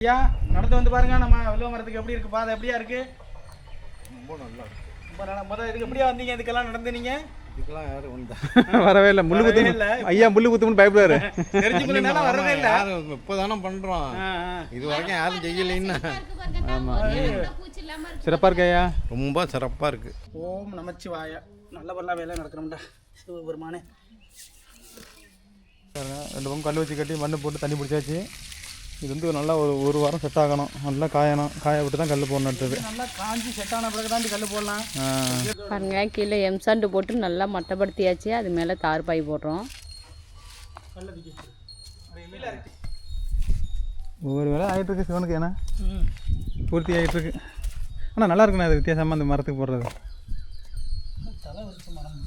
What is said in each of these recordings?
ஐயா நடந்து வந்து பாருங்க நம்ம வில்வ மரத்துக்கு எப்படி இருக்கு பாதை எப்படியா இருக்கு? ரொம்ப நல்லா இருக்கு. ரொம்ப நல்லா முதல் இதுக்கு எப்படியா வந்தீங்க இதுக்கெல்லாம் நடந்து நீங்க? இதுக்கெல்லாம் யாரும் வந்தா வரவே இல்லை முள்ளு குத்து இல்ல. ஐயா முள்ளு குத்துமுன்னு பயப்படுறாரு தெரிஞ்சுக்கணும்னால வரவே இல்லை. யாரும் இப்போதானே பண்றோம். ஆ, ஆ. இது வரைக்கும் யாரும் செய்யலைன்னா. சிறப்பாக இருக்கு ஐயா. ரொம்ப சிறப்பா இருக்கு. ஓம் நமச்சிவாய. நல்லபடிலாம் வேலை நடக்கணும்டா. சிவபெருமானே ரெண்டு பக்கம் கல் வச்சு கட்டி மண்ணு போட்டு தண்ணி பிடிச்சாச்சு. இது வந்து நல்லா ஒரு ஒரு வாரம் செட் ஆகணும். நல்லா காயணும். காய விட்டு தான் கல் போடணும் அடுத்தது. நல்லா காஞ்சி செட் ஆன பிறகு தான் கல் போடலாம். பாருங்க கீழே எம்சாண்டு போட்டு நல்லா மட்டப்படுத்தியாச்சு. அது மேலே தார் பாய் போடுறோம். ஒவ்வொரு வேலை ஆகிட்டு இருக்கு சிவனுக்கு ஏன்னா. பூர்த்தி ஆகிட்டு இருக்கு ஆனால் நல்லா இருக்குண்ணா அது வித்தியாசமாக அந்த மரத்துக்கு போடுறது தலை வச்சு மரம்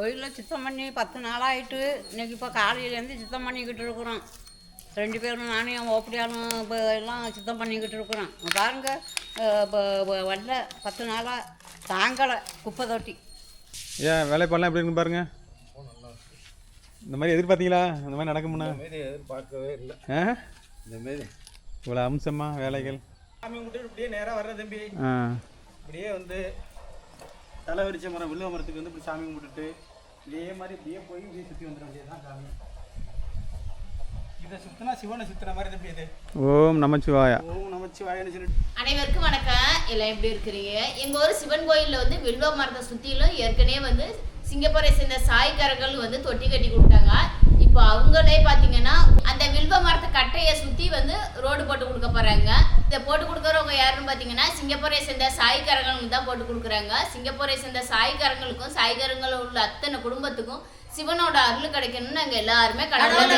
கோயிலில் சுத்தம் பண்ணி பத்து நாளாயிட்டு இன்னைக்கு இப்போ காலையிலேருந்து சுத்தம் பண்ணிக்கிட்டு இருக்கிறோம். ரெண்டு பேரும் நானும் என் ஓப்படியாலும் இப்போ எல்லாம் சுத்தம் பண்ணிக்கிட்டு இருக்கிறோம். இங்க பாருங்க அஹ் இப்போ வரல பத்து நாளாக தாங்கலை குப்பை தொட்டி. ஏன் வேலைப்பாடலாம் எப்படி இருக்குன்னு பாருங்க? இந்த மாதிரி எதிர்பார்த்தீங்களா? இந்த மாதிரி நடக்கும்ண்ணா மாரி எதிர்பார்க்கவே இல்லை. ஆ? இந்த மாரி இவ்வளோ அம்சமா வேலைகள். சாமி கும்பிட்டு இப்படியே நேராக வர்ற தம்பி. ஆ. இப்படியே வந்து தலை விரிச்ச மரம் வில்வ மரத்துக்கு வந்து இப்படி சாமி கும்பிட்டுட்டு இதே மாதிரி இப்படியே போய் இப்படியே சுற்றி வந்துட வேண்டியதுதான் சாமி. இதை சுத்தினா சிவனை சுத்துற மாதிரி தம்பி இது? ஓம் நமச்சிவாயா. ஓம் நமச்சிவாயன்னு சொல்லிட்டு அனைவருக்கும் வணக்கம். எல்லாம் எப்படி இருக்கிறீங்க? எங்க ஊர் சிவன் கோயில்ல வந்து வில்வ மரத்தை சுத்திலும் ஏற்கனவே வந்து சிங்கப்பூரை சேர்ந்த சாய்க்காரர்கள் வந்து தொட்டி கட்டி கொடுத்தாங்க. இப்போ அவங்களே பாத்தீங்கன்னா அந்த வில்வ மரத்தை கட்டையை சுத்தி வந்து ரோடு போட்டு கொடுக்க போறாங்க. இதை போட்டு கொடுக்குறவங்க யாருன்னு பாத்தீங்கன்னா சிங்கப்பூரை சேர்ந்த சாய்க்காரங்களுக்கு தான் போட்டு கொடுக்குறாங்க. சிங்கப்பூரை சேர்ந்த சாய்க்காரங்களுக்கும் சாய்க்காரங்கள உள்ள அத்தனை குடும்பத்துக்கும் சிவனோட அருள் கிடைக்கணும்னு நாங்க எல்லாருமே கடவுளை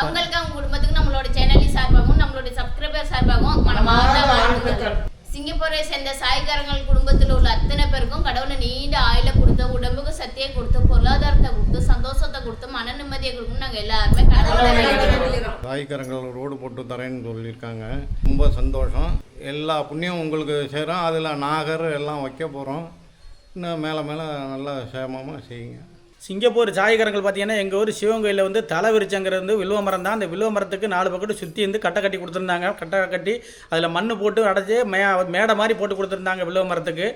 அவங்களுக்கு அவங்க குடும்பத்துக்கு நம்மளோட சேனலின் சார்பாகவும் நம்மளோட சப்ஸ்கிரைபர் சார்பாகவும் மனமார்ந்த வாழ்த்துக்கள். சிங்கப்பூரை சேர்ந்த சாய்காரங்கள் குடும்பத்தில் உள்ள அத்தனை பேருக்கும் கடவுளை நீண்ட ஆயுள கொடுத்து உடம்புக்கு சக்தியை கொடுத்து பொருளாதாரத்தை கொடுத்து சந்தோஷத்தை கொடுத்து மன நிம்மதியை கொடுக்கணும் நாங்க எல்லாருமே. தாய்க்கரங்கள் ரோடு போட்டு தரேன்னு சொல்லியிருக்காங்க. ரொம்ப சந்தோஷம். எல்லா புண்ணியம் உங்களுக்கு சேரும். அதில் நாகர் எல்லாம் வைக்க போகிறோம் இன்னும் மேலே மேலே நல்லா சேமமாக செய்யுங்க. சிங்கப்பூர் சாய்கரங்கள் பார்த்தீங்கன்னா எங்கள் ஊர் சிவன் கோயிலில் வந்து தலை விரிச்சங்கிறது வந்து வில்வ மரம் தான். அந்த வில்வ மரத்துக்கு நாலு பக்கத்து சுற்றி வந்து கட்டை கட்டி கொடுத்துருந்தாங்க. கட்டை கட்டி அதில் மண் போட்டு அடைச்சி மே மேடை மாதிரி போட்டு கொடுத்துருந்தாங்க வில்வ மரத்துக்கு.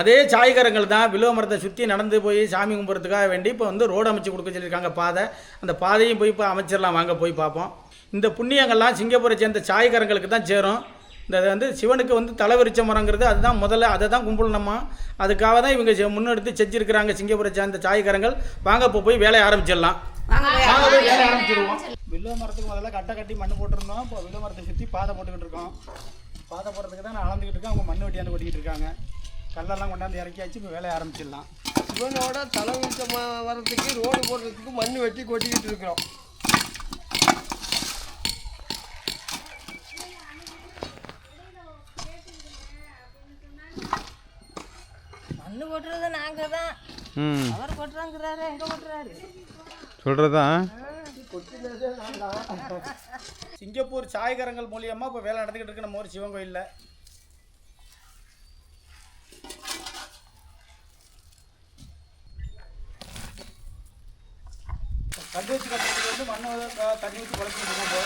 அதே சாய்கரங்கள் தான். வில்வ மரத்தை சுற்றி நடந்து போய் சாமி கும்பிட்றதுக்காக வேண்டி இப்போ வந்து ரோடு அமைச்சு கொடுக்க சொல்லியிருக்காங்க. பாதை. அந்த பாதையும் போய் இப்போ அமைச்சிடலாம். வாங்க போய் பார்ப்போம். இந்த புண்ணியங்கள்லாம் சிங்கப்பூரை சேர்ந்த சாய்கரங்களுக்கு தான் சேரும். இந்த இது வந்து சிவனுக்கு வந்து தலைவிரிச்ச மரங்கிறது அதுதான் முதல்ல அதை தான் கும்பிடணுமா? அதுக்காக தான் இவங்க செ- முன்னெடுத்து செஞ்சிருக்கிறாங்க சிங்கப்பூரை சேர்ந்த சாய்கரங்கள் வாங்க இப்போ போய் வேலையை ஆரம்பிச்சிடலாம். வாங்க போய் வேலையை ஆரம்பிச்சிருவோம் வில்வ மரத்துக்கு முதல்ல கட்டை கட்டி மண் போட்டிருந்தோம். இப்போ வில்வ மரத்தை சுற்றி பாதை போட்டுக்கிட்டு இருக்கோம். பாதை போடுறதுக்கு தான் நான் அளந்துக்கிட்டு இருக்கேன். அவங்க மண் வெட்டியாந்து கொட்டிக்கிட்டு இருக்காங்க. கல்லெல்லாம் கொண்டாந்து இறக்கியாச்சு. இப்போ வேலையை ஆரம்பிச்சிடலாம். சிவனோட தலைவிச்ச வரத்துக்கு ரோடு போடுறதுக்கு மண் வெட்டி கொட்டிக்கிட்டு இருக்கிறோம். மண்ணு கொட்டுறது நாங்கள் தான் ம். அவர் கொட்டுறாங்கிறாரு எங்கே கொட்டுறாரு சொல்கிறது சிங்கப்பூர் சாய்கரங்கள் மூலியமாக இப்போ வேலை நடந்துக்கிட்டு இருக்கு. நம்ம ஊர் சிவன் கோயிலில். கல் வச்சு கட்டுறதுக்கு வந்து மண்ணை வந்து தண்ணி ஊற்றி இருக்கோம் இப்போ.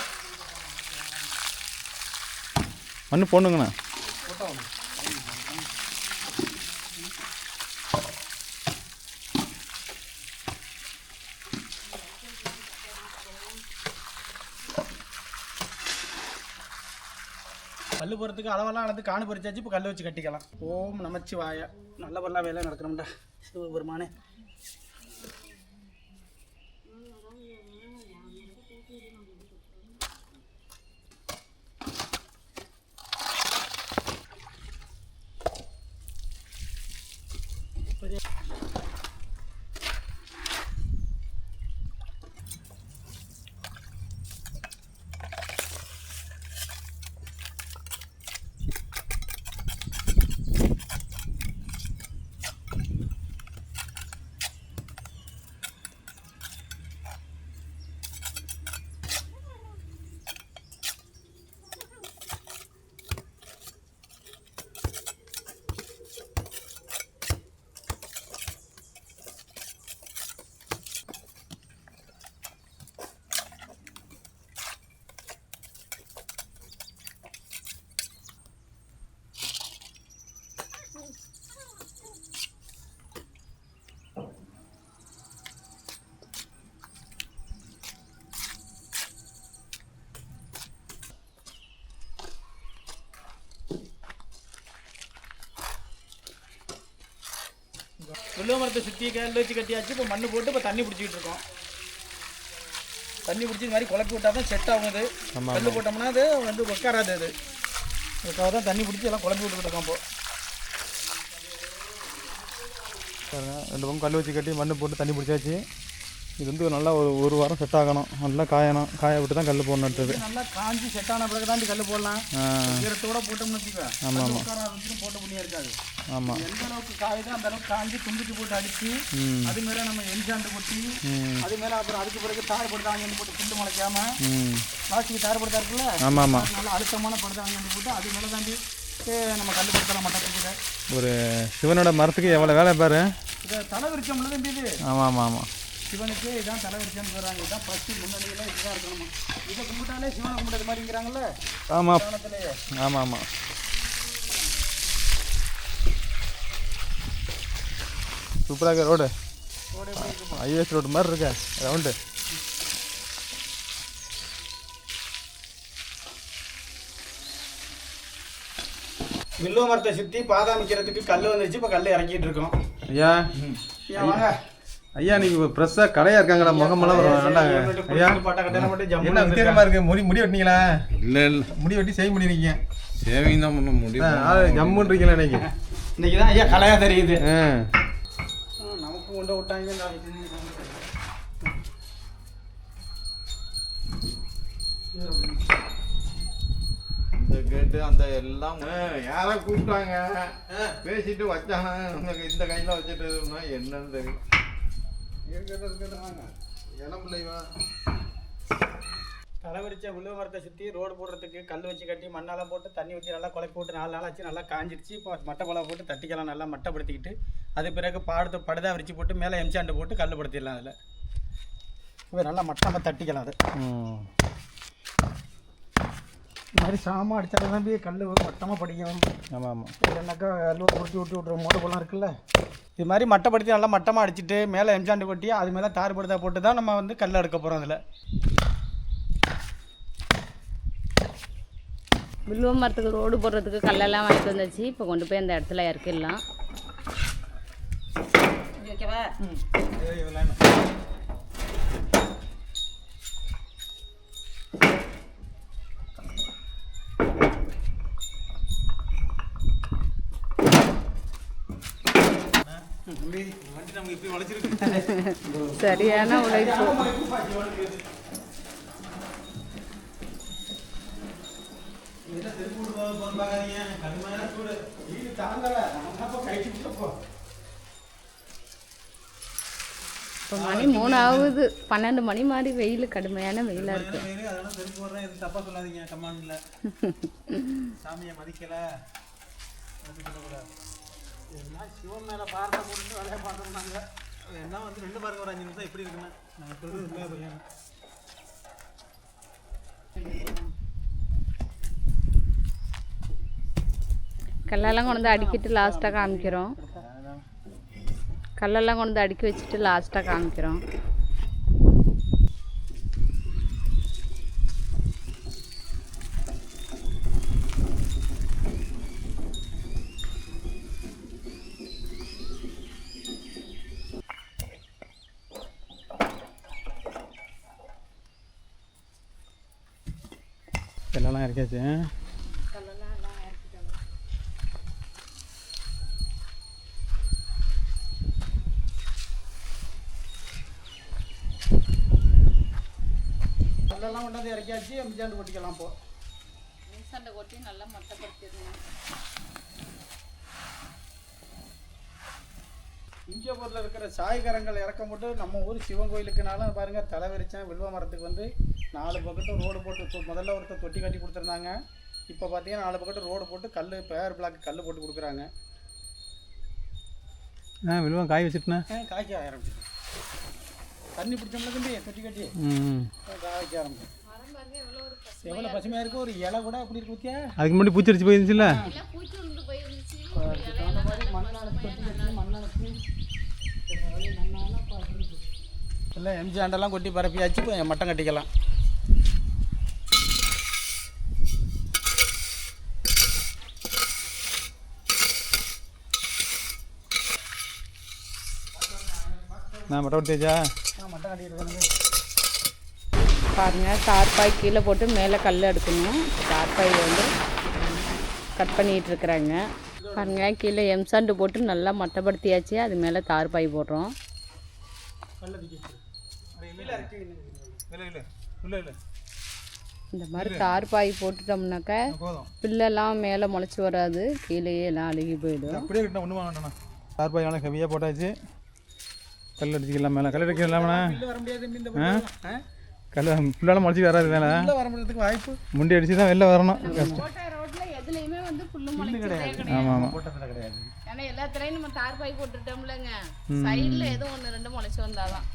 மண்ணு போடணுங்கண்ணா. கல் போகிறதுக்கு அளவெல்லாம் அளந்து காணு பறிச்சாச்சு இப்போ கல் வச்சு கட்டிக்கலாம். ஓம் நமச்சிவாய. நல்லபடிலாம் வேலை நடக்கணும்டா. சிவபெருமானே. வில்லுவ மரத்தை சுற்றி கல் வச்சு கட்டியாச்சு. இப்போ மண்ணு போட்டு இப்போ தண்ணி பிடிச்சிக்கிட்டு இருக்கோம். தண்ணி பிடிச்சி இது மாதிரி குழப்பி விட்டா தான் செட் ஆகும் இது கல் போட்டோம்னா அது வந்து உட்காராது அது. அதுக்காக தான் தண்ணி பிடிச்சி எல்லாம் குழப்பி விட்டுக்கிட்டு இருக்கோம் இப்போ. ரெண்டு பக்கம் கல் வச்சு கட்டி மண்ணு போட்டு தண்ணி பிடிச்சாச்சு. இது வந்து நல்லா ஒரு ஒரு வாரம் செட் ஆகணும். நல்லா காயணும். காய விட்டு தான் கல் போடணும் அடுத்தது. நல்லா காஞ்சி செட் ஆன பிறகு தான் கல் போடலாம். ஈரத்தோட போட்டோம்னு வச்சுக்கோ ஆமாம் ஆமாம் போட்ட புண்ணியம் இருக்காது. ஆமாம் எந்த அளவுக்கு காயுதோ அந்த அளவுக்கு காஞ்சி தும்பிட்டு போட்டு அடிச்சு ம். அது மேலே நம்ம எஞ்சாண்டு கொட்டி அது மேலே அப்புறம் அதுக்கு பிறகு தார் படுதாங்கன்னு போட்டு புண்டு முளைக்காம பிளாஸ்டிக் தார் படுதா இருக்குல்ல? ஆமாம் ஆமாம் நல்லா அழுத்தமான படுதாங்கன்னு போட்டு அது மேலே தாண்டி நம்ம கல் படுத்தலாம் மட்டத்துக்கு ஒரு சிவனோட மரத்துக்கு எவ்வளோ வேலை பாரு. இதை தலை விரிச்சோம்ல இது. ஆமாம் ஆமாம் ஆமாம் சிவனுக்கு இதான் தலை விரிச்சோன்னு சொல்கிறாங்க இதான் ஃபஸ்ட்டு முன்னணியில் இதுதான் இருக்கணுமா? இதை கும்பிட்டாலே சிவனை கும்பிட்டது மாதிரிங்கிறாங்கல்ல? ஆமாம் ஆமாம் ஆமாம் சூப்பராக ரோடு. ஐஎஸ் ரோடு மாதிரி இருக்க. ரவுண்டு. வில்லுவ மரத்தை சுற்றி பாதாமிக்கிறதுக்கு கல் வந்துருச்சு. இப்போ கல் இறக்கிட்டு இருக்கோம். ஐயா ஏன் வாங்க. ஐயா நீங்க ஃப்ரெஷ்ஷாக கடையாக இருக்காங்களா முகமெல்லாம் நல்லா ஐயா. என்ன வித்தியாசமாக இருக்கு? முடி முடி வெட்டினீங்களா? இல்லை இல்லை. முடி வெட்டி சேவ் பண்ணிருக்கீங்க சேவிங் தான் பண்ண முடியும் ஜம்முன்றீங்களா இன்னைக்கு? இன்னைக்கு தான் ஐயா கலையா தெரியுது. ஆ. நமக்கு கொண்டு விட்டாங்க இந்த கேட்டு அந்த எல்லாம் யாரை கூப்பிட்டாங்க. பேசிட்டு வச்சாங்க. இந்த கையில் வச்சுட்டு என்னன்னு தெரியும். தலைவரிச்ச வில்லுவ மரத்தை சுற்றி ரோடு போடுறதுக்கு கல் வச்சு கட்டி மண்ணெல்லாம் போட்டு தண்ணி ஊற்றி நல்லா குழப்பி விட்டு நாலு நாள் ஆச்சு நல்லா காஞ்சிடுச்சு. இப்போ மட்டை பழம் போட்டு தட்டிக்கலாம் நல்லா மட்டைப்படுத்திக்கிட்டு அது பிறகு பாடத்து படுதா விரிச்சு போட்டு மேலே எம்சாண்டு போட்டு கல் படுத்திடலாம் அதில். இப்போ நல்லா மட்டமாக தட்டிக்கலாம் அது. இந்த மாதிரி சாமா அடித்தாலும் தான் கல் மட்டமாக படிக்கணும் ஆமாம் ஆமாம் இல்லைன்னாக்கா கல் பொறுத்தி விட்டு விட்ற மோடு போலாம் இருக்குல்ல? இது மாதிரி மட்டைப்படுத்தி நல்லா மட்டமாக அடிச்சிட்டு மேலே எம்சாண்டு கொட்டி அது மேலே தார் படுதா போட்டு தான் நம்ம வந்து கல் எடுக்க போகிறோம் அதில். வில்வ மரத்துக்கு ரோடு போடுறதுக்கு கல்லெல்லாம் வாங்கிட்டு வந்தாச்சு. இப்போ கொண்டு போய் அந்த இடத்துல இறக்கிடலாம். ஓகேவா வண்டி நமக்கு இப்படி வளைச்சிருக்கு சரியான உழைப்பு. இப்போ மணி மூணு ஆகுது பன்னெண்டு மணி மாதிரி வெயில் கடுமையான வெயிலாக எதுவும் தப்பாக சொல்லாதீங்க கமாண்டில். சாமியை மதிக்கலை எல்லாம் சிவன் மேலே பாரத்தை போட்டு வேலையை பார்த்துருந்தாங்க என்ன வந்து ரெண்டு பாருங்க ஒரு அஞ்சு நிமிஷம் எப்படி இருக்குன்னு. நான் சொல்றது இல்லை பையன் கல்லெல்லாம் கொண்டு வந்து அடிக்கிட்டு லாஸ்ட்டாக காமிக்கிறோம். கல்லெல்லாம் கொண்டு வந்து அடுக்கி வச்சுட்டு லாஸ்ட்டாக காமிக்கிறோம். எல்லாம் இறக்கியாச்சு. கல்லெல்லாம் கொண்டாந்து இறக்கியாச்சு எம்ஜிஆண்டு கொட்டிக்கலாம் இப்போ சண்டை கொட்டி நல்லா மொத்தப்படுத்திடுங்க இந்தியாபூரில் இருக்கிற சாய்கரங்கள் இறக்க மட்டும் நம்ம ஊர் சிவன் கோயிலுக்குனாலும் பாருங்கள் தலைவரிச்சேன். வில்வ மரத்துக்கு வந்து நாலு பக்கட்டும் ரோடு போட்டு முதல்ல ஒருத்தர் தொட்டி கட்டி கொடுத்துருந்தாங்க. இப்போ பார்த்தீங்கன்னா நாலு பக்கட்டும் ரோடு போட்டு கல் பேர் பிளாக் கல் போட்டு கொடுக்குறாங்க. ஆ விழுவம் காய் வச்சுட்டுண்ணா காய்க்க ஆரம்பிச்சிடும் தண்ணி பிடிச்சோம்ல தம்பி தொட்டி கட்டி? ம் காய்க்க ஆரம்பிச்சிடும் எவ்வளோ பசுமையாக இருக்கு? ஒரு இலை கூட அப்படி இருக்கு ஊத்தியா அதுக்கு முன்னாடி பூச்சரிச்சு போயிருந்துச்சுல்ல? பூச்சி விழுந்து இல்லை எம்ஜிஆண்டெல்லாம் கொட்டி பரப்பியாச்சு இப்போ மட்டம் கட்டிக்கலாம். நான் மட்டை தேஜா மட்டை கட்டிட்டு பாருங்க தார்பாய் கீழே போட்டு மேலே கல் எடுக்கணும் தார்பாய் வந்து கட் பண்ணிட்டு இருக்கிறாங்க. பாருங்க கீழே எம்சாண்டு போட்டு நல்லா மட்டப்படுத்தியாச்சு. அது மேலே தார்பாய் போடுறோம் இல்லை இல்லை இல்லை இல்லை இந்த மாதிரி தார்பாய் போட்டுட்டோம்னாக்கா போதும். பில்லெல்லாம் மேலே முளைச்சி வராது கீழேயே எல்லாம் அழுகி போயிடும். அப்படியே கிட்ட ஒன்றும் வாங்கண்ணா தார்பாய் நல்லா ஹெவியாக போட்டாச்சு. கல் அடிச்சிக்கலாம் மேலே. கல் அடிக்கலாமண்ணா வர முடியாது இந்த ஆ? கல் ஃபுல்லாக முளைச்சி வராது மேலே. வாய்ப்பு. முண்டி அடிச்சு தான் வெளில வரணும். கஷ்டம். கோட்டை ரோட்டில் எதுலேயுமே வந்து புல்லு முளைச்சதே கிடையாது. ஏன்னா எல்லாத்துலேயும் நம்ம தார்பாய் போட்டுட்டோம்லங்க. சைடில் ஏதோ ஒன்று ரெண்டு முளைச்சி வந்தாதான்.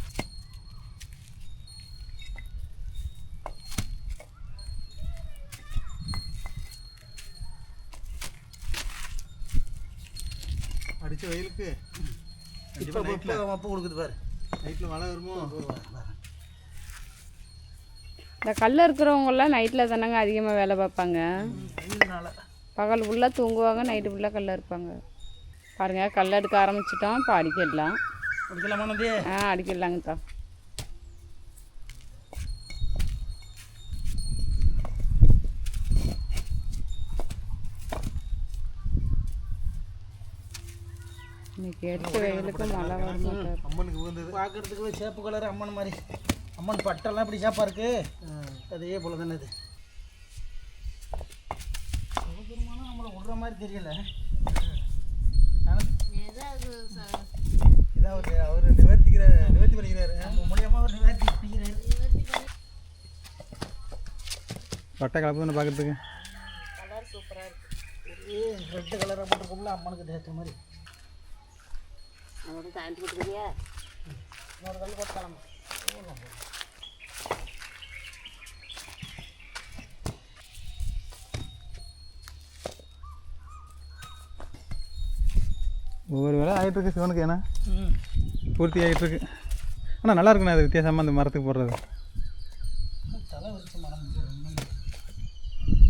அடித்த வெயிலுக்கு. இப்போ மப்பு கொடுக்குது பாரு. நைட்டில் மழை வருமோ? இந்த கல்ல இருக்கிறவங்கெல்லாம் நைட்டில் தானங்க அதிகமாக வேலை பார்ப்பாங்க. பகல் ஃபுல்லாக தூங்குவாங்க நைட்டு ஃபுல்லாக கல்ல இருப்பாங்க. பாருங்க கல் எடுக்க ஆரம்பிச்சிட்டோம் இப்போ அடிக்கிடலாம். முடிக்கலாமானதே ஆ அடிக்கிடலாங்க இன்னைக்கு எடுத்த வெயிலுக்கு மழை வர மாட்டார் அம்மனுக்கு உகந்தது பார்க்கறதுக்கு சேப்பு கலர் அம்மன் மாதிரி. அம்மன் பட்டெல்லாம் இப்படி சேப்பா இருக்கு. அதே போல தானே இது. சிவபெருமானும் நம்மளை விடுற மாதிரி தெரியல. இதான் அவர் அவர் நிவர்த்திக்கிற நிவர்த்தி பண்ணிக்கிறாரு. நம்ம மூலியமா ஒரு நிவர்த்தி பண்ணிக்கிறாரு. பட்டை கலப்பு தானே பார்க்கறதுக்கு ரெட்டு கலரை போட்டிருக்கோம்ல அம்மனுக்கு தேய்ச்ச மாதிரி. கல் ஒவ்வொரு வேலை ஆகிட்டு இருக்கு சிவனுக்கு ஏன்னா? ம். பூர்த்தி ஆகிட்டு இருக்கு ஆனால் நல்லா இருக்குண்ணா அது வித்தியாசமாக அந்த மரத்துக்கு போடுறது.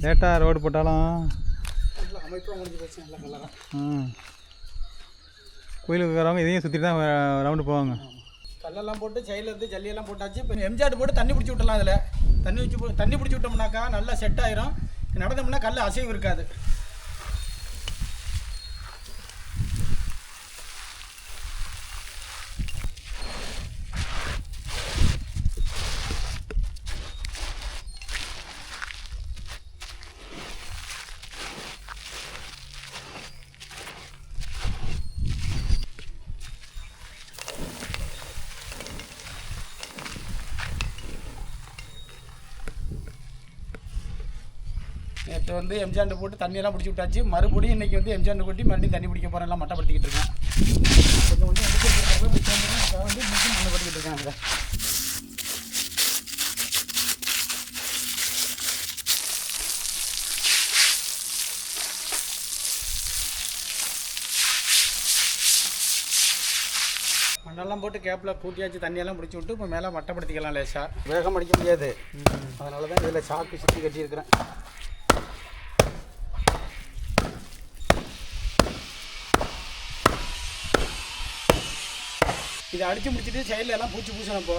லேட்டாக ரோடு போட்டாலும் அமைப்பாக முடிஞ்சு போச்சு நல்ல கலராக ம். கோயிலுக்கு இருக்கிறவங்க இதையும் சுற்றிட்டு தான் ரவுண்டு போவாங்க. கல்லெல்லாம் போட்டு சைடில் இருந்து ஜல்லியெல்லாம் போட்டாச்சு. இப்போ எம்ஜிஆர் போட்டு தண்ணி பிடிச்சி விட்டலாம் அதில் தண்ணி வச்சு தண்ணி பிடிச்சி விட்டோம்னாக்கா நல்லா செட் ஆயிரும். நடந்தோம்னா கல் அசைவு இருக்காது. நேற்று வந்து எம்ஜிஆர் போட்டு தண்ணியெல்லாம் பிடிச்சி விட்டாச்சு. மறுபடியும் இன்றைக்கி வந்து எம்ஜிஆர் கொட்டி மறுபடியும் தண்ணி பிடிக்க போகிறேன் எல்லாம் மட்டப்படுத்திக்கிட்டு இருக்கேன் கொஞ்சம் கொஞ்சம் அடிக்கிறதுக்காக வந்து மிஷின் மண்ணப்படுத்திக்கிட்டு இருக்காங்க மண்ணெல்லாம் போட்டு கேப்பில் கூட்டியாச்சு தண்ணியெல்லாம் பிடிச்சி விட்டு இப்போ மேலே மட்டப்படுத்திக்கலாம் லேசாக வேகம் அடிக்க முடியாது. அதனால தான் இதில் சாக்கு சுற்றி கட்டியிருக்கிறேன். இதை அடித்து முடிச்சுட்டு சைடில் எல்லாம் பூச்சி பூசணும் இப்போ.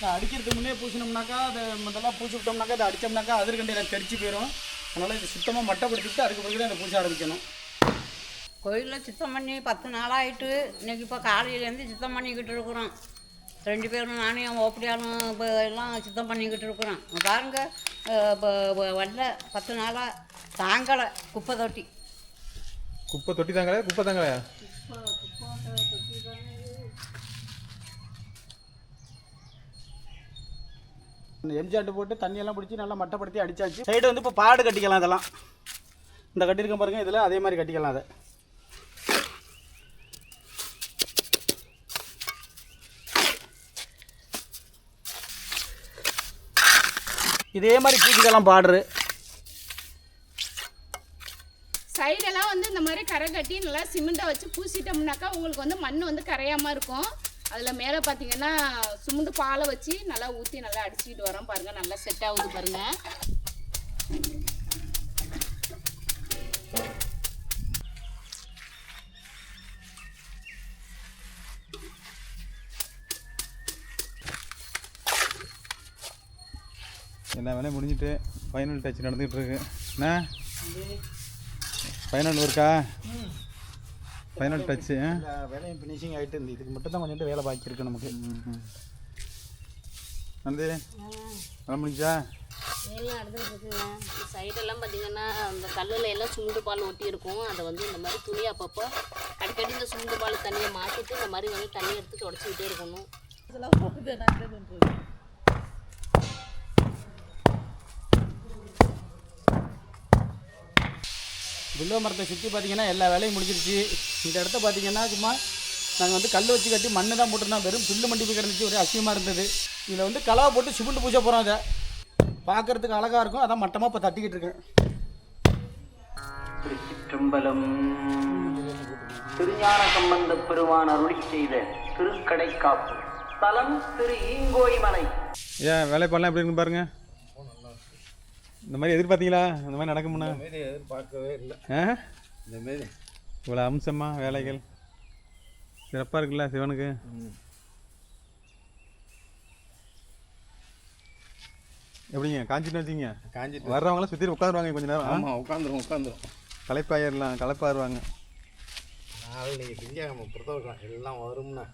நான் அடிக்கிறதுக்கு முன்னே பூசினோம்னாக்கா அதை முதல்ல பூச்சி விட்டோம்னாக்கா அதை அடித்தோம்னாக்கா அதிர்கண்டையில் தெரிச்சு போயிடும் அதனால் இது சுத்தமாக மட்டப்படுத்திட்டு அதுக்கு பிறகு தான் அதை பூச ஆரம்பிக்கணும். கோயிலில் சுத்தம் பண்ணி பத்து நாளாயிட்டு இன்னைக்கு இப்போ காலையிலேருந்து சுத்தம் பண்ணிக்கிட்டு இருக்கிறோம். ரெண்டு பேரும் நானும் என் ஓப்படியாலும் இப்போ எல்லாம் சுத்தம் பண்ணிக்கிட்டு இருக்கிறோம். பாருங்கள் இப்போ வரல பத்து நாளாக தாங்கலை குப்பை தொட்டி. குப்பை தொட்டி தாங்களே? குப்பை தாங்களே? இந்த எம்ஜிஆர் போட்டு தண்ணியெல்லாம் பிடிச்சி நல்லா மட்டப்படுத்தி அடித்தாச்சு சைடு வந்து இப்போ பாடு கட்டிக்கலாம் இதெல்லாம் இந்த கட்டியிருக்கேன் பாருங்க இதில் அதே மாதிரி கட்டிக்கலாம் அதை. இதே மாதிரி பூச்சிக்கெல்லாம் பாடுறு கரை கட்டி நல்லா சிமெண்ட்டை வச்சு பூசிட்டோம்னாக்கா உங்களுக்கு வந்து மண் வந்து கரையாமல் இருக்கும். அதில் மேலே பார்த்தீங்கன்னா சுமந்து பாலை வச்சு நல்லா ஊற்றி நல்லா அடிச்சுக்கிட்டு வரோம் பாருங்கள் நல்லா செட் ஆகுது பாருங்கள் எல்லா வேலையும் முடிஞ்சுட்டு ஃபைனல் டச் நடந்துகிட்டு இருக்கு. என்ன? ஃபைனல் ஒர்க்கா ஃபைனல் டச்சு வேலையும் ஃபினிஷிங் ஆகிட்டு இருந்து. இதுக்கு மட்டும் தான் கொஞ்சம் வேலை பாக்கி இருக்கு நமக்கு. வந்து வேலை முடிஞ்சா? சைடெல்லாம் பார்த்தீங்கன்னா அந்த கல்லில் எல்லாம் சுண்டு பால் ஒட்டி இருக்கும் அதை வந்து இந்த மாதிரி துணி அப்பப்போ அடிக்கடி இந்த சுண்டு பால் தண்ணியை மாற்றிட்டு இந்த மாதிரி வந்து தண்ணி எடுத்து தொடச்சிக்கிட்டே இருக்கணும். வில்வ மரத்தை சுற்றி பார்த்தீங்கன்னா எல்லா வேலையும் முடிஞ்சிருச்சு. இந்த இடத்த பார்த்தீங்கன்னா சும்மா நாங்கள் வந்து கல் வச்சு கட்டி மண்ணு தான் போட்டிருந்தோம். வெறும் புல்லு மண்டி போய் கிடந்துச்சு. ஒரே அசியமாக இருந்தது. இதில் வந்து கலவை போட்டு சிமெண்ட் பூஜை போகிறோம் அதை பார்க்கறதுக்கு அழகாக இருக்கும். அதான் மட்டமாக இப்போ தட்டிக்கிட்டு இருக்கேன். திருச்சிற்றம்பலம். திருஞான சம்பந்த பெருமான் அருளி செய்த திருக்கடைக்காப்பு. தலம் திரு ஈங்கோய் மலை. ஏன் வேலைப்பாடலாம் எப்படி இருக்குன்னு பாருங்க? இந்த மாதிரி எதிர்பார்த்தீங்களா? இந்த மாதிரி நடக்கும்னா? எதிர்பார்க்கவே இல்லை. இந்த மாரி இவ்வளோ அம்சமா வேலைகள். சிறப்பாக இருக்குல்ல சிவனுக்கு? எப்படிங்க? காஞ்சிட்டு வச்சிங்க. காஞ்சிட்டு. வர்றவங்களாம் சுற்றி உட்காந்துருவாங்க கொஞ்ச நேரம். ஆமாம் உட்காந்துரும் உட்காந்துரும். களைப்பாயிரலாம் களைப்பாருவாங்க. நாளை நீங்கள் திங்கக்கிழமை பொறுத்தவரைக்கும் எல்லாம் வரும்னா.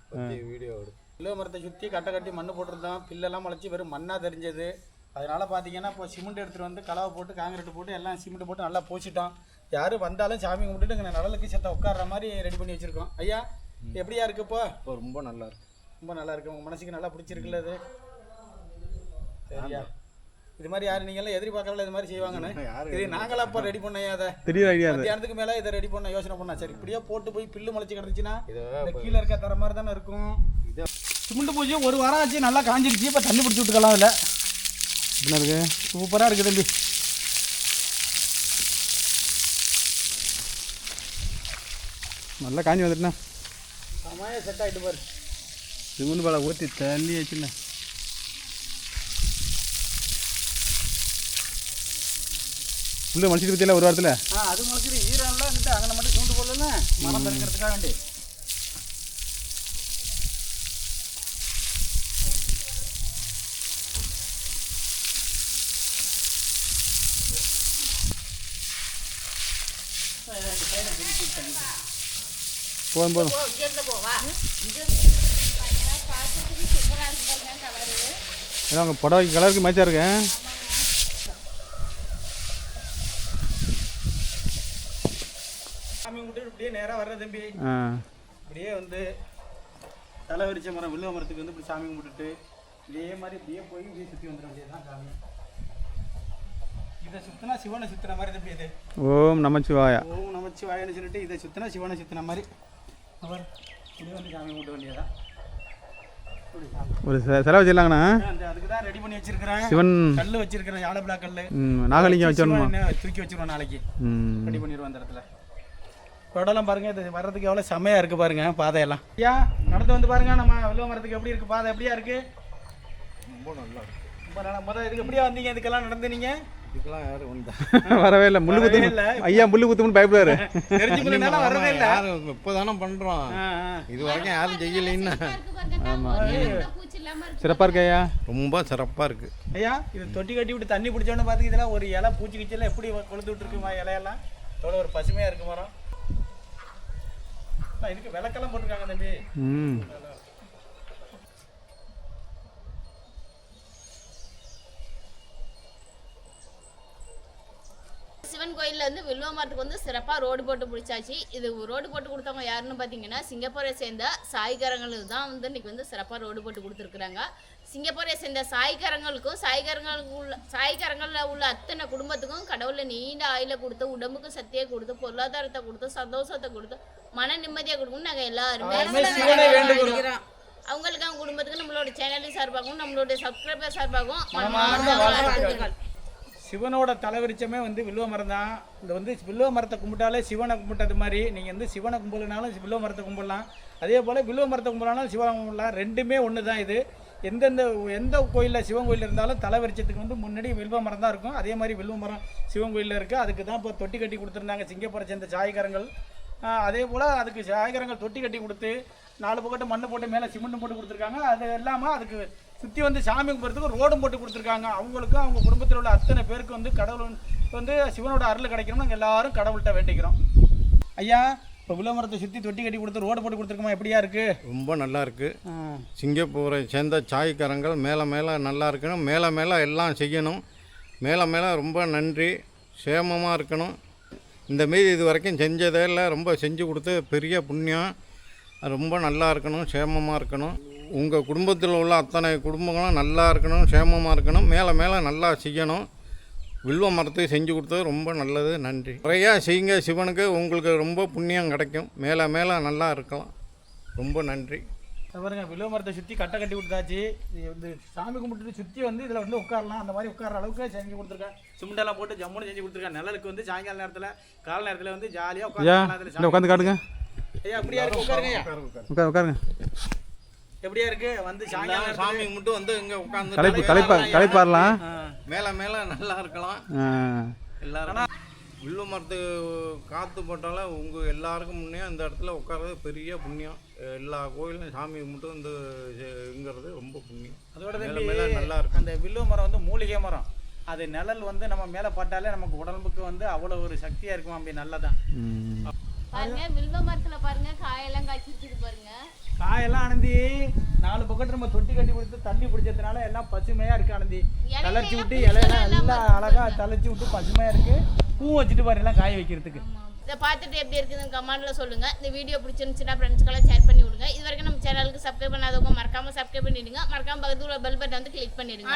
வீடியோ எடுத்து. வில்வ மரத்தை சுற்றி கட்டை கட்டி மண்ணு போட்டிருந்தோம் பில்லெல்லாம் முளைச்சி வெறும் மண்ணாக தெரிஞ்சது. அதனால் பார்த்தீங்கன்னா இப்போ சிமெண்ட் எடுத்துகிட்டு வந்து கலவை போட்டு காங்கிரீட் போட்டு எல்லாம் சிமெண்ட் போட்டு நல்லா பூசிட்டோம். யார் வந்தாலும் சாமி கும்பிட்டுட்டு இங்கே நிழலுக்கு செத்த உட்கார்ற மாதிரி ரெடி பண்ணி வச்சுருக்கோம். ஐயா எப்படியா இருக்கு இப்போ? இப்போ ரொம்ப நல்லா இருக்கு. ரொம்ப நல்லா இருக்கு. உங்கள் மனசுக்கு நல்லா பிடிச்சிருக்குல்ல அது? சரியா. இது மாதிரி யார் நீங்களாம் எதிர்பார்க்கல இது மாதிரி செய்வாங்கன்னு? இது நாங்களா அப்போ ரெடி பண்ணையா அதை. திடீர் ஐடியா மத்தியானத்துக்கு மேலே இதை ரெடி பண்ண யோசனை பண்ணா சரி இப்படியே போட்டு போய் பில்லு முளைச்சி கிடந்துச்சுன்னா கீழே இருக்க தர மாதிரி தானே இருக்கும்? சிமெண்ட் பூஜை ஒரு வாரம் ஆச்சு நல்லா காஞ்சிருச்சு. இப்போ தண்ணி பிடிச்சி விட்டுக்கலாம் அதில். என்ன இருக்கு. சூப்பராக இருக்குது தம்பி. நல்லா காஞ்சி வந்துட்டுண்ணா. செம்மையாக செட் ஆகிட்டு பாரு. சிமெண்ட் பாலை ஊற்றி தள்ளி வச்சுண்ணா. புல்லு மலிச்சிட்டு பற்றியில ஒரு வாரத்தில்? ஆ அது ஈரம்லாம் கிட்ட அங்கே மட்டும் சூண்டு போடல மரம் பறிக்கிறதுக்காக வேண்டி. போதும் போதும். ஏன்னா உங்கள் புடவைக்கு கலருக்கு மேட்சாக இருக்கேன் சாமி கும்பிட்டு இப்படியே நேராக வர்ற தம்பி. இப்படியே வந்து தலை விரிச்ச மரம் வில்வ மரத்துக்கு வந்து இப்படி சாமி கும்பிட்டுட்டு இதே மாதிரி இப்படியே போய் இப்படியே சுற்றி வந்துட வேண்டியதுதான் சாமி. இதை சுத்தினா சிவனை சுத்தின மாதிரி தம்பி இது? ஓம் நமச்சிவாயா. ஓம் நமச்சிவாயன்னு சொல்லிட்டு இதை சுத்தினா சிவனை சுத்தின மாதிரி. அவர் இப்படி வந்து சாமி இப்படி சாமி. ஒரு செ- செலவு வச்சிடலாங்கண்ணா அந்த அதுக்கு தான் ரெடி பண்ணி வச்சிருக்கிறேன். சிவன் கல் வச்சிருக்கிறேன் யாழ பிளாக் கல் ம், நாகலிங்கம் வச்சிடணுமா தூக்கி வச்சிருவோம் நாளைக்கு. ம். ரெடி பண்ணிடுவோம் அந்த இடத்துல. தொடலாம் பாருங்க இது வர்றதுக்கு எவ்வளோ செம்மையா இருக்கு பாருங்க பாதையெல்லாம். ஐயா நடந்து வந்து பாருங்க நம்ம வில்வ மரத்துக்கு எப்படி இருக்கு பாதை எப்படியா இருக்கு? ரொம்ப நல்லா இருக்கு. ரொம்ப நல்லா முதல் இதுக்கு எப்படியா வந்தீங்க இதுக்கெல்லாம் நடந்து நீங்க? இதுக்கெல்லாம் யாரும் வந்தா? வரவே இல்லை. முள்ளு குத்து இல்ல. ஐயா முள்ளு குத்துமுன்னு பயப்படுவாரு. வரதே இல்லை. யாரும் இப்போ தானே பண்ணுறோம். இது வரைக்கும் யாரும் செய்யலைன்னா. இருக்கு இருக்கு. சிறப்பாக இருக்கு ஐயா. ரொம்ப சிறப்பாக இருக்குது ஐயா இது தொட்டி கட்டி விட்டு தண்ணி பிடிச்சோன்னு பார்த்துக்கு இதெல்லாம் ஒரு இலை பூச்சி கிச்செல்லாம் எப்படி கொளுத்து விட்டுருக்குமா இலையெல்லாம்? எவ்வளோ ஒரு பசுமையாக இருக்கு மரம். இதுக்கு விளக்கெல்லாம் போட்டிருக்காங்க தம்பி. ம். சிவன் கோயில்ல வந்து வில்வ மரத்துக்கு வந்து சிறப்பாக ரோடு போட்டு பிடிச்சாச்சு இது ரோடு போட்டு கொடுத்தவங்க யாருன்னு பார்த்தீங்கன்னா சிங்கப்பூரை சேர்ந்த சாய்கரங்கள் தான் வந்து இன்னைக்கு வந்து சிறப்பாக ரோடு போட்டு கொடுத்துருக்குறாங்க. சிங்கப்பூரை சேர்ந்த சாய்கரங்களுக்கும் சாய்கரங்களுக்கு உள்ள சாய்கரங்களில் உள்ள அத்தனை குடும்பத்துக்கும் கடவுளில் நீண்ட ஆயில கொடுத்து உடம்புக்கு சக்தியை கொடுத்து பொருளாதாரத்தை கொடுத்து சந்தோஷத்தை கொடுத்து மன நிம்மதியை கொடுக்கணும் நாங்கள் எல்லாருமே அவங்களுக்கு அவங்க குடும்பத்துக்கு நம்மளோட சேனலின் சார்பாகவும் நம்மளோட சப்ஸ்கிரைபர் சார்பாகவும் மனமார்ந்த மனமார்ந்த வாழ்த்துக்கள். வாழ்த்துக்கள் சிவனோட தலைவரிச்சமே வந்து வில்வ மரம் தான் இந்த வந்து வில்வ மரத்தை கும்பிட்டாலே சிவனை கும்பிட்டது மாதிரி. நீங்கள் வந்து சிவனை கும்பிடனாலும் வில்வ மரத்தை கும்பிடலாம். அதே போல் வில்வ மரத்தை கும்பிடனாலும் சிவனை கும்பிடலாம். ரெண்டுமே ஒன்று தான் இது. எந்தெந்த எந்த கோயிலில் சிவன் கோயில் இருந்தாலும் தலைவரிச்சத்துக்கு வந்து முன்னாடி வில்வ மரம் தான் இருக்கும். அதே மாதிரி வில்வ மரம் சிவன் கோயிலில் இருக்குது அதுக்கு தான் இப்போ தொட்டி கட்டி கொடுத்துருந்தாங்க சிங்கப்பூரை சேர்ந்த சாயகரங்கள் அதே போல் அதுக்கு சாயகரங்கள் தொட்டி கட்டி கொடுத்து நாலு பக்கத்து மண்ணை போட்டு மேலே சிமெண்ட் போட்டு கொடுத்துருக்காங்க. அது இல்லாமல் அதுக்கு சுற்றி வந்து சாமி கும்பிட்றதுக்கு ரோடும் போட்டு கொடுத்துருக்காங்க. அவங்களுக்கும் அவங்க குடும்பத்தில் உள்ள அத்தனை பேருக்கு வந்து கடவுள் வந்து சிவனோட அருள் கிடைக்கணும்னு நாங்கள் எல்லாரும் கடவுள்கிட்ட வேண்டிக்கிறோம். ஐயா இப்போ விளம்பரத்தை சுற்றி தொட்டி கட்டி கொடுத்து ரோடு போட்டு கொடுத்துருக்கோமா? எப்படியா இருக்குது ரொம்ப நல்லா இருக்கு. சிங்கப்பூரை சேர்ந்த சாய்க்காரங்கள் மேலே மேலே நல்லா இருக்கணும். மேலே மேலே எல்லாம் செய்யணும். மேலே மேலே ரொம்ப நன்றி. சேமமாக இருக்கணும். இந்த மாரி இது வரைக்கும் செஞ்சதில் ரொம்ப செஞ்சு கொடுத்து பெரிய புண்ணியம். ரொம்ப நல்லா இருக்கணும். சேமமாக இருக்கணும். உங்கள் குடும்பத்தில் உள்ள அத்தனை குடும்பங்களும் நல்லா இருக்கணும் சேமமாக இருக்கணும் மேலே மேலே நல்லா செய்யணும். வில்வ மரத்துக்கு செஞ்சு கொடுத்தது ரொம்ப நல்லது நன்றி. நிறையா செய்யுங்க சிவனுக்கு உங்களுக்கு ரொம்ப புண்ணியம் கிடைக்கும். மேலே மேலே நல்லா இருக்கலாம். ரொம்ப நன்றி. பாருங்க வில்வ மரத்தை சுற்றி கட்டை கட்டி கொடுத்தாச்சு. இது வந்து சாமி கும்பிட்டுட்டு சுற்றி வந்து இதில் வந்து உட்காரலாம். அந்த மாதிரி உட்கார அளவுக்கு செஞ்சு கொடுத்துருக்கேன் சிமெண்டெல்லாம் போட்டு ஜம்முன்னு செஞ்சு கொடுத்துருக்கேன் நிழலுக்கு வந்து சாயங்கால நேரத்தில் காலை நேரத்தில் வந்து ஜாலியாக உட்காந்து உட்காந்து காட்டுங்க. ஐயா அப்படியா இருக்கு உட்காருங்க உட்காருங்க. எப்படியா இருக்கு? வந்து சாயங்காலம் சாமி கும்பிட்டு வந்து இங்கே உட்காந்து களைப்பு களைப்பா களைப்பாரலாம் மேலே மேலே நல்லா இருக்கலாம். எல்லாரும் வில்வ மரத்து காற்று போட்டாலும் உங்கள் எல்லாருக்கும் முன்னே அந்த இடத்துல உட்கார்றது பெரிய புண்ணியம். எல்லா கோயிலும் சாமி கும்பிட்டு வந்து இங்கிறது ரொம்ப புண்ணியம். அதோட மேல நல்லா இருக்கும். அந்த வில்வ மரம் வந்து மூலிகை மரம். அது நிழல் வந்து நம்ம மேலே பட்டாலே நமக்கு உடம்புக்கு வந்து அவ்வளோ ஒரு சக்தியாக இருக்கும் அப்படி நல்லதான். பாருங்க வில்வ மரத்துல பாருங்க காயெல்லாம் காய்ச்சிட்டு பாருங்க. காயெல்லாம் அனந்தி நாலு பக்கத்து நம்ம தொட்டி கட்டி கொடுத்து தண்ணி பிடிச்சதுனால எல்லாம் பசுமையா இருக்கு அனந்தி. தளர்ச்சி விட்டு இலையெல்லாம் எல்லாம் அழகா தளர்ச்சி விட்டு பசுமையா இருக்கு. பூ வச்சுட்டு பாரு எல்லாம் காய வைக்கிறதுக்கு. இதை பார்த்துட்டு எப்படி இருக்குதுன்னு கமெண்ட்ல சொல்லுங்க. இந்த வீடியோ பிடிச்சிருந்துச்சுன்னா ஃப்ரெண்ட்ஸ்க்கெல்லாம் ஷேர் பண்ணி விடுங்க. இது வரைக்கும் நம்ம சேனலுக்கு சப்ஸ்கிரைப் பண்ணாதவங்க மறக்காம சப்ஸ்கிரைப் பண்ணிடுங்க. மறக்காம பக்கத்துல பெல் பட்டன் வந்து கிளிக் பண்ணிடுங்க.